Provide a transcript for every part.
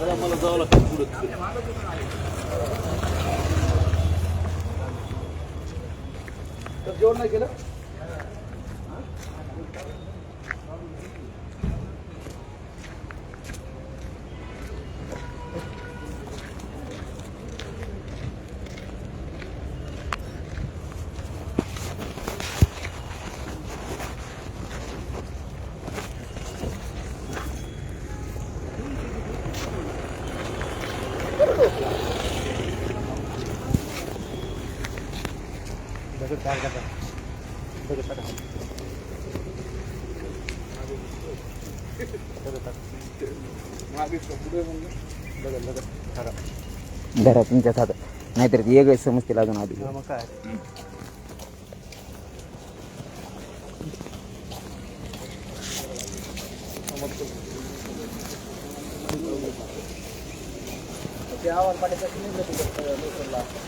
मला जावं लागतं पुढे जेवण नाही केलं? धरा तुमच्याच हातात नाहीतर ती वेगळेच समजतील अजून आधी. मग काय? ते आवाज पाठीसाठी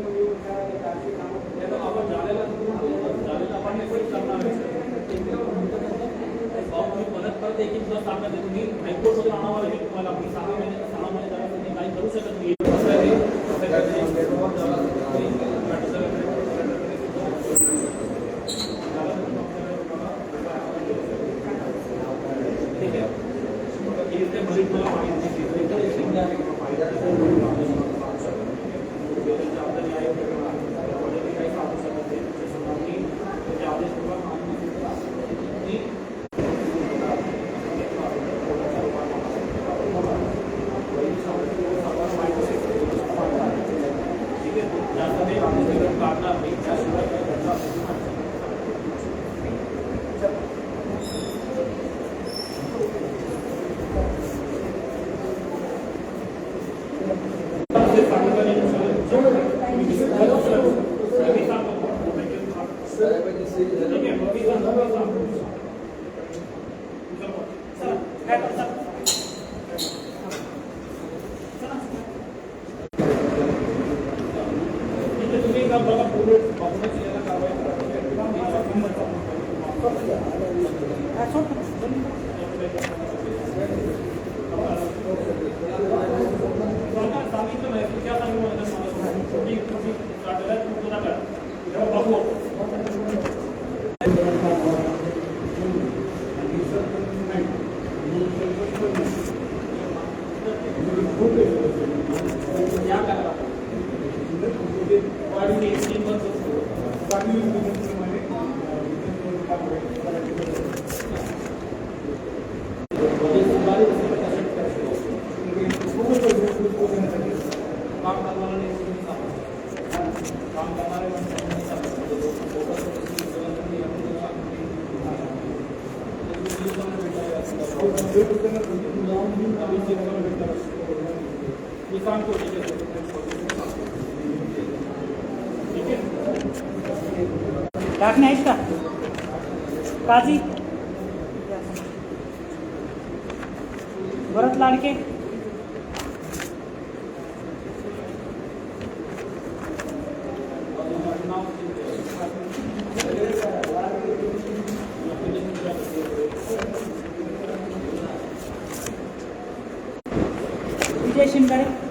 एक एक दिवस सांगत आहे तुम्ही हायकोर्टमधून आणावं लागेल तुम्हाला सहा महिने सहा महिने झाले काही करू शकत नाही सांगितलं नाही तुमच्या सांगितलं तुम्ही तुम्ही काढलेला तुमचं नका तेव्हा बघू या करा वाढीने तीन काम करणारा नाही काम करणारे मी सांगतो ठीक आहे ठीक आहे टाकणे आहेत का? काजी. भरत लाडके. विजय शिंगाडे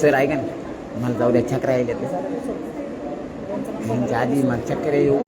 सर ऐका ना. मला जाऊ द्या चक्र यायला त्यांच्या आधी मग चक्र येऊ.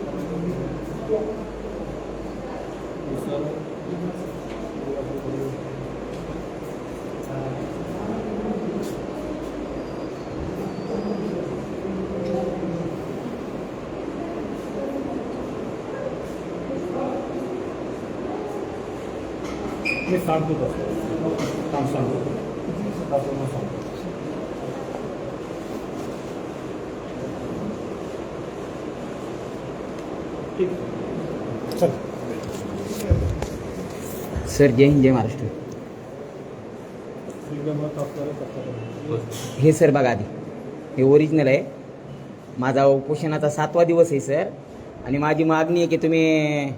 मी सांगतो तसं काम सांगतो सांगतो सर जय हिंद जय महाराष्ट्र. हे सर बघा आधी. हे ओरिजिनल आहे. माझा उपोषणाचा सातवा दिवस आहे सर. आणि माझी मागणी आहे की तुम्ही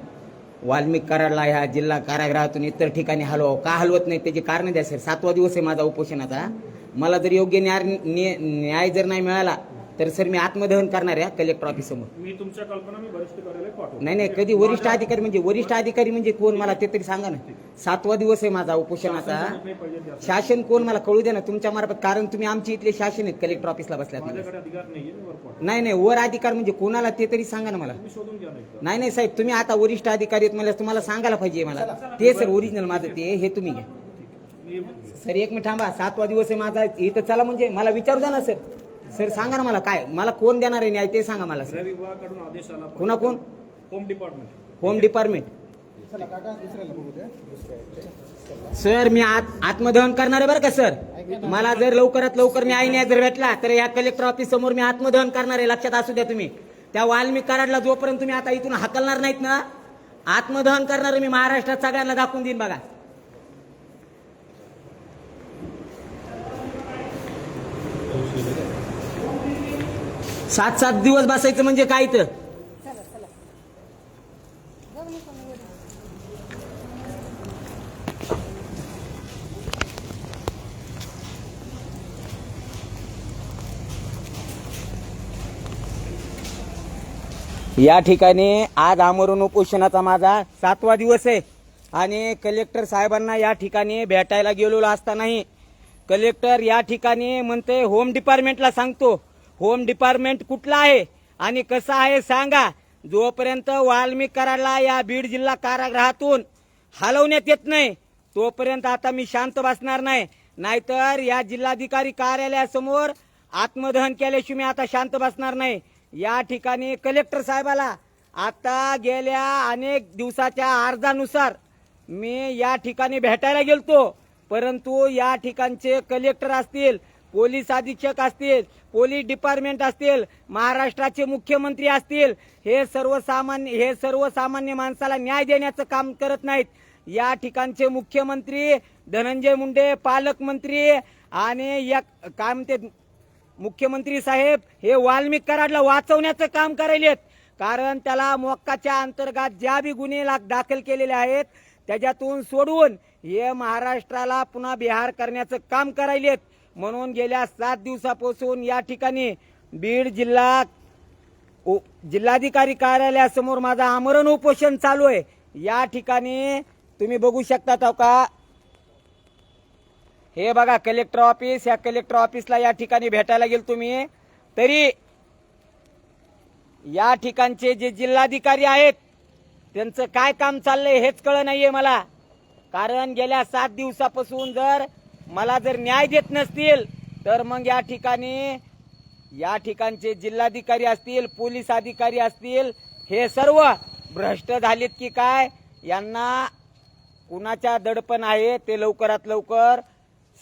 वाल्मिक कराडला ह्या जिल्हा कारागृहातून इतर ठिकाणी हलवा का हलवत नाही? त्याची कारण द्या सर. सातवा दिवस आहे माझा उपोषणाचा. मला जर योग्य न्याय न्याय न्याय जर नाही मिळाला तर सर मी आत्मदहन करणार आहे कलेक्टर ऑफिससमोर मी तुमच्या कल्पना मी वरिष्ठ कार्यालय पाठवतो. नाही नाही कधी वरिष्ठ अधिकारी म्हणजे वरिष्ठ अधिकारी म्हणजे कोण मला ते तरी सांगा ना. सातवा दिवस आहे माझा उपोषणाचा नाही पाहिजे जास्त. शासन कोण मला कळू द्या ना तुमच्या मार्फत कारण तुम्ही आमचे इथले शासन आहेत कलेक्टर ऑफिसला बसल्यात माझ्याकडे अधिकार नाहीये मी वर पाठवतो नाही नाही वर अधिकार म्हणजे कोणाला ते तरी सांगा ना मला. तुम्ही शोधून घ्या नाही नाही नाही साहेब तुम्ही आता वरिष्ठ अधिकारी आहेत मला तुम्हाला सांगायला पाहिजे मला. ते सर ओरिजिनल माझं ते हे तुम्ही घ्या. मी सर एक मिनिट थांबा. सातवा दिवस आहे माझा इथं चला म्हणजे मला विचारू द्या ना सर. सर सांगा ना मला काय? मला कोण देणार आहे न्याय ते सांगा मला सर. विभागाकडून आदेश आला कोणा कोण? Home department. Home department. Sir मी आत आत्मदहन करणार आहे बरं का सर? मला जर लवकरात लवकर न्याय न्याय जर भेटला तर या कलेक्टर ऑफिस समोर मी आत्मदहन करणार आहे लक्षात असू द्या तुम्ही. त्या वाल्मिक कराडला जोपर्यंत तुम्ही आता इथून हकलणार नाहीत ना आत्मदहन करणार आहे मी महाराष्ट्रात सगळ्यांना दाखवून देईन बघा. सात सात दिवस बसायचं म्हणजे काय तर या ठिकाणी आज आमरण उपोषणाचा माझा सातवा दिवस आहे. आणि कलेक्टर साहेबांना या ठिकाणी भेटायला गेलेलो असतानाही कलेक्टर या ठिकाणी म्हणते होम डिपार्टमेंटला सांगतो. होम डिपार्टमेंट कुठला आहे आणि कसं आहे सांगा. जोपर्यंत वाल्मिकराला या बीड जिल्हा कारागृहातून हलवण्यात येत नाही तोपर्यंत आता मी शांत बसणार नाही. नाहीतर या जिल्हाधिकारी कार्यालयासमोर आत्मदहन केल्याशिवाय मी आता शांत बसणार नाही. या ठिकाणी कलेक्टर साहेबाला आता गेल्या अनेक दिवसाच्या अर्जानुसार मी या ठिकाणी भेटायला गेलतो. परंतु या ठिकाणचे कलेक्टर असतील पोलीस अधीक्षक असतील पोलीस डिपार्टमेंट असतील महाराष्ट्राचे मुख्यमंत्री असतील हे सर्वसामान्य हे सर्वसामान्य माणसाला न्याय देण्याचं काम करत नाहीत. या ठिकाणचे मुख्यमंत्री धनंजय मुंडे पालकमंत्री आणि या काय म्हणते मुख्यमंत्री साहेब हे वाल्मिक कराडला वाचवण्याचं काम करायलेत कारण त्याला मोक्काच्या अंतर्गत ज्या बी गुन्हे दाखल केलेले आहेत त्याच्यातून सोडवून हे महाराष्ट्राला पुन्हा बिहार करण्याचं काम करायलेत. म्हणून गेल्या सात दिवसापासून या ठिकाणी बीड जिल्हा जिल्हाधिकारी कार्यालयासमोर माझा आमरण उपोषण चालू आहे. या ठिकाणी तुम्ही बघू शकता का? हे बघा कलेक्टर ऑफिस या कलेक्टर ऑफिसला या ठिकाणी भेटायला गेल तुम्ही. तरी या ठिकाणचे जे जिल्हाधिकारी आहेत त्यांचं काय काम चाललंय हेच कळ नाहीये मला. कारण गेल्या सात दिवसापासून जर मला जर न्याय देत नसतील तर मग या ठिकाणी या ठिकाणचे जिल्हाधिकारी असतील पोलीस अधिकारी असतील हे सर्व भ्रष्ट झालेत की काय यांना कुणाच्या दडपण आहे ते लवकरात लवकर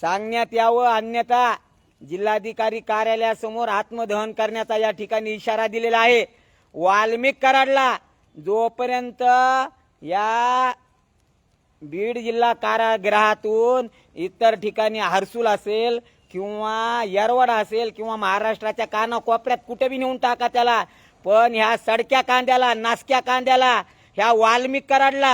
सांगण्यात यावं. अन्यथा जिल्हाधिकारी कार्यालयासमोर आत्मदहन करण्याचा या ठिकाणी इशारा दिलेला आहे. वाल्मिक कराडला जोपर्यंत या बीड जिल्हा कारागृहातून इतर ठिकाणी हर्सूल असेल किंवा यरवड असेल किंवा महाराष्ट्राच्या कानाकोपऱ्यात कुठे बी नेऊन टाका त्याला. पण ह्या सडक्या कांद्याला नासक्या कांद्याला ह्या वाल्मिक कराडला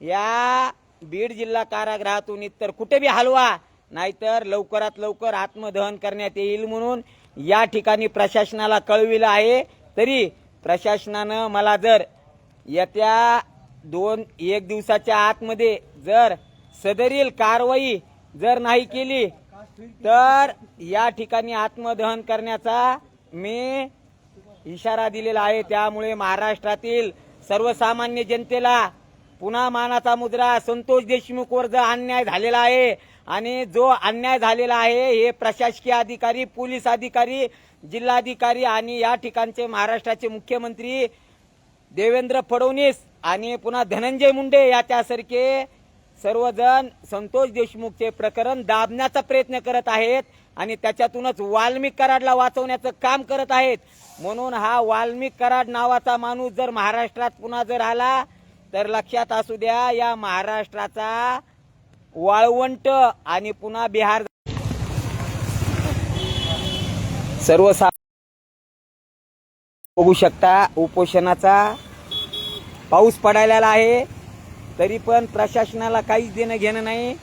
या बीड जिल्हा कारागृहातून इतर कुठे बी हलवा नाहीतर लवकरात लवकर आत्मदहन करण्यात येईल म्हणून या ठिकाणी प्रशासनाला कळविलं आहे. तरी प्रशासनानं मला जर येत्या दोन एक दिवसाच्या आतमध्ये जर सदरील कारवाई जर नाही केली तर या ठिकाणी आत्मदहन करण्याचा मी इशारा दिलेला आहे. त्यामुळे महाराष्ट्रातील सर्वसामान्य जनतेला पुन्हा मानाचा मुद्रा संतोष देशमुखवर जो अन्याय झालेला आहे. आणि जो अन्याय झालेला आहे हे प्रशासकीय अधिकारी पोलीस अधिकारी जिल्हाधिकारी आणि या ठिकाणचे महाराष्ट्राचे मुख्यमंत्री देवेंद्र फडणवीस आणि पुन्हा धनंजय मुंडे याच्यासारखे सर्वजण संतोष देशमुखचे प्रकरण दाबण्याचा प्रयत्न करत आहेत आणि त्याच्यातूनच वाल्मिक कराडला वाचवण्याचं काम करत आहेत. म्हणून हा वाल्मिक कराड नावाचा माणूस जर महाराष्ट्रात पुन्हा जर आला तर लक्षात असू द्या या महाराष्ट्राचा वाळवंट आणि पुन्हा बिहार. सर्वसा बघू शकता उपोषणाचा पाऊस पडायला आहे. तरी पण प्रशासनाला काहीच देणं घेणं नाही.